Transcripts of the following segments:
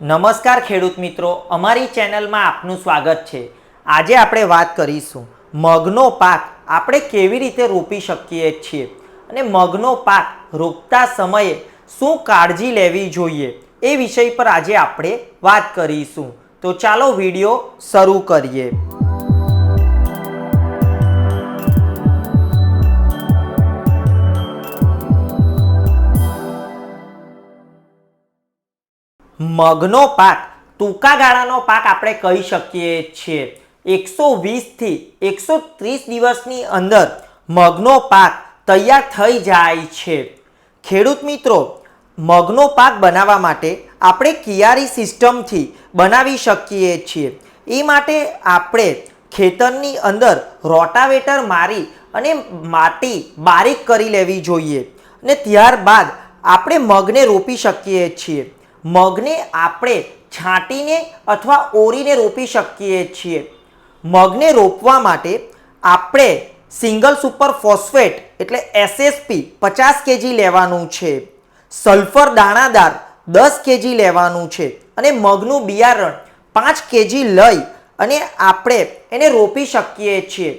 નમસ્કાર ખેડૂત મિત્રો, અમારી ચેનલમાં આપનું સ્વાગત છે. આજે આપણે વાત કરીશું મગનો પાક આપણે કેવી રીતે રોપી શકીએ છીએ અને મગનો પાક રોપતા સમયે શું કાળજી લેવી જોઈએ એ વિષય પર આજે આપણે વાત કરીશું. તો ચાલો વીડિયો શરૂ કરીએ. મગનો પાક, ટૂંકા ગાળાનો પાક આપણે કહી શકીએ છીએ. એકસો વીસથી એકસો ત્રીસ દિવસની અંદર મગનો પાક તૈયાર થઈ જાય છે. ખેડૂત મિત્રો, મગનો પાક બનાવવા માટે આપણે કિયારી સિસ્ટમથી બનાવી શકીએ છીએ. એ માટે આપણે ખેતરની અંદર રોટાવેટર મારી અને માટી બારીક કરી લેવી જોઈએ. અને ત્યારબાદ આપણે મગને રોપી શકીએ છીએ. મગને આપણે છાંટીને અથવા ઓરીને રોપી શકીએ છીએ. મગને રોપવા માટે આપણે સિંગલ સુપર ફોસ્ફેટ એટલે એસએસપી પચાસ કેજી લેવાનું છે. સલ્ફર દાણાદાર દસ કેજી લેવાનું છે અને મગનું બિયારણ પાંચ કેજી લઈ અને આપણે એને રોપી શકીએ છીએ.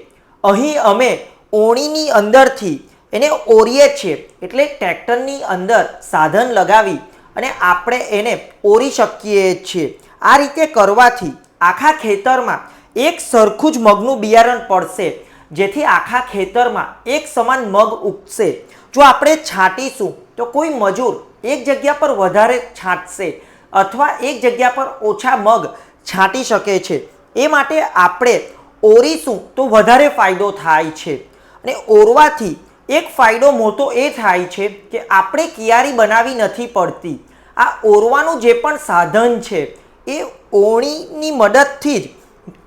અહીં અમે ઓણીની અંદરથી એને ઓરીએ છીએ એટલે ટ્રેક્ટરની અંદર સાધન લગાવી અને આપણે એને ઓરી શકીએ છીએ. આ રીતે કરવાથી આખા ખેતરમાં એક સરખું જ મગનું બિયારણ પડશે. જેથી આખા ખેતરમાં એક સમાન મગ ઉગશે. જો આપણે છાંટીશું, તો કોઈ મજૂર એક જગ્યા પર વધારે છાંટશે અથવા એક જગ્યા પર ઓછા મગ છાંટી શકે છે. એ માટે આપણે ઓરીશું તો વધારે ફાયદો થાય છે. અને ઓરવાથી એક ફાયદો મોટો એ થાય છે કે આપણે કિયારી બનાવી નથી પડતી. આ ઓરવાનું જે પણ સાધન છે, એ ઓણીની મદદથી જ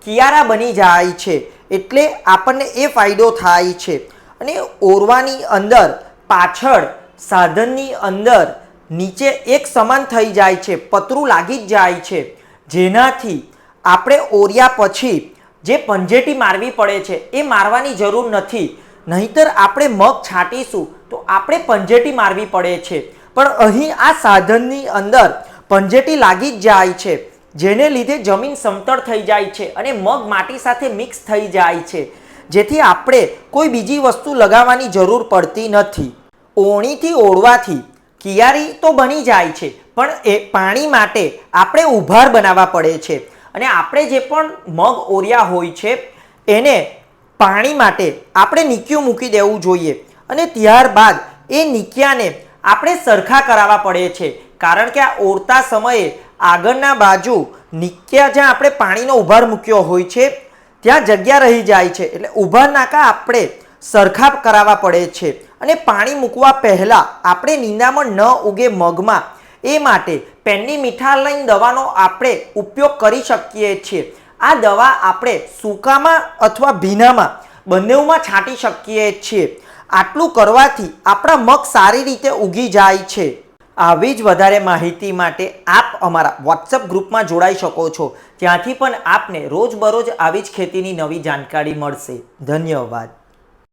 કિયારા બની જાય છે, એટલે આપણને એ ફાયદો થાય છે. અને ઓરવાની અંદર પાછળ, સાધનની અંદર નીચે એક સમાન થઈ જાય છે, પતરું લાગી જ જાય છે. જેનાથી આપણે ઓર્યા પછી જે પંજેટી મારવી પડે છે, એ મારવાની જરૂર નથી. નહીતર આપણે મગ છાંટીશું તો આપણે પંજેટી મારવી પડે છે. પણ અહીં આ સાધનની અંદર પંજેટી લાગી જ જાય છે, જેને લીધે જમીન સમતળ થઈ જાય છે અને મગ માટી સાથે મિક્સ થઈ જાય છે. જેથી આપણે કોઈ બીજી વસ્તુ લગાવવાની જરૂર પડતી નથી. ઓણીથી ઓળવાથી કિયારી તો બની જાય છે, પણ એ પાણી માટે આપણે ઉભાર બનાવવા પડે છે. અને આપણે જે પણ મગ ઓર્યા હોય છે, એને પાણી માટે આપણે નીક્યું મૂકી દેવું જોઈએ અને ત્યારબાદ એ નીક્યાને આપણે સરખા કરાવવા પડે છે. કારણ કે આ ઓરતા સમયે આગળના બાજુ નિક્યા જ્યાં આપણે પાણીનો ઉભાર મૂક્યો હોય છે, ત્યાં જગ્યા રહી જાય છે. એટલે ઉભાર નાકા આપણે સરખા કરાવવા પડે છે અને પાણી મૂકવા પહેલાં આપણે નિંદામણ ન ઉગે મગમાં એ માટે પેનની મીઠાલાઈન દવાનો આપણે ઉપયોગ કરી શકીએ છીએ. આ દવા આપણે સૂકામાં અથવા ભીનામાં બંનેઓમાં છાંટી શકીએ છીએ. આટલું કરવાથી આપણા મગ સારી રીતે ઉગી જાય છે. આવી જ વધારે માહિતી માટે આપ અમારા વોટ્સઅપ ગ્રુપમાં જોડાઈ શકો છો. ત્યાંથી પણ આપને રોજબરોજ આવી જ ખેતીની નવી જાણકારી મળશે. ધન્યવાદ.